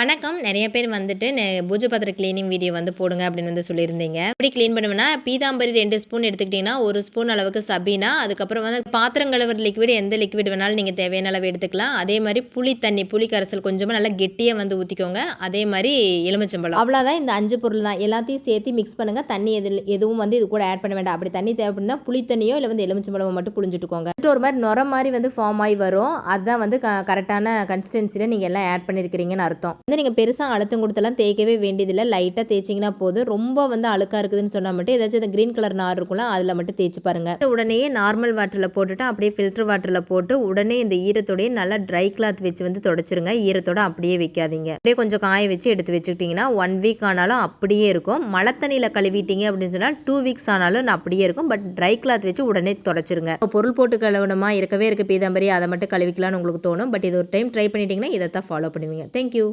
வணக்கம். நிறைய பேர் வந்துட்டு பூஜை பத்திர க்ளீனிங் வீடியோ வந்து போடுங்க அப்படின்னு வந்து சொல்லியிருந்தீங்க. அப்படி க்ளீன் பண்ணுவேன்னா பீதாம்பரி ரெண்டு ஸ்பூன் எடுத்துக்கிட்டிங்கன்னா ஒரு ஸ்பூன் அளவுக்கு சபீனா அதுக்கப்புறம் வந்து பாத்திரம் கழுவுற லிக்விட் எந்த லிக்விட் வேணாலும் நீங்கள் தேவையான அளவு எடுத்துக்கலாம். அதே மாதிரி புளி தண்ணி புளி கரைசல் கொஞ்சமாக நல்லா கெட்டியாக வந்து ஊற்றிக்கோங்க அதே மாதிரி எலுமிச்சம்பழம். அவ்வளோதான் இந்த அஞ்சு பொருள் தான். எல்லாத்தையும் சேர்த்து மிக்ஸ் பண்ணுங்கள் தண்ணி எது எதுவும் வந்து இது கூட ஆட் பண்ண வேண்டாம். அப்படி தண்ணி தேவைப்படுனா புளி தண்ணியோ இல்லை வந்து எலுமிச்சம்பழம் மட்டும் புளிஞ்சுட்டுக்கோங்க ஒரு மாதிரி நுர மாதிரி வந்து ஃபார்ம் ஆகி வரும். அதுதான் வந்து கரெக்டான கன்சிஸ்டன்சியில் நீங்கள் எல்லாம் ஆட் பண்ணியிருக்கிறீங்கன்னு அர்த்தம். வந்து நீங்கள் பெருசாக அழுத்தம் கொடுத்தெல்லாம் தேய்க்கவே வேண்டியதில்லை. லைட்டாக தேய்ச்சிங்கன்னா போதும். ரொம்ப வந்து அழுக்காக இருக்குதுன்னு சொன்னால் மட்டும் ஏதாச்சும் இந்த க்ரீன் கலர் நார் இருக்கும்ல அதில் மட்டும் தேய்ச்சி பாருங்கள் உடனே நார்மல் வாட்டரில் போட்டுட்டு அப்படியே ஃபில்டர் வாட்டரில் போட்டு உடனே இந்த ஈரத்தோடையே நல்லா ட்ரை கிளாத் வச்சு வந்து தொடச்சிருங்க. ஈரத்தோட அப்படியே வைக்காதீங்க. அப்படியே கொஞ்சம் காய வச்சு எடுத்து வச்சுக்கிட்டிங்கன்னா ஒன் வீக் ஆனாலும் அப்படியே இருக்கும். மழை தண்ணியில் கழுவிட்டீங்க அப்படின்னு சொன்னால் டூ வீக்ஸ் ஆனாலும் அப்படியே இருக்கும். பட் ட்ரை கிளாத் வச்சு உடனே தொடச்சிருங்க. பொருள் போட்டு கழுவணுமா? இருக்கவே இருக்க பீதாம்பரி. அதை மட்டும் கழுவிக்கலாம்னு உங்களுக்கு தோணும். பட் இது ஒரு டைம் ட்ரை பண்ணிட்டீங்கன்னா இதை தான் ஃபாலோ பண்ணுவீங்க தேங்க்யூ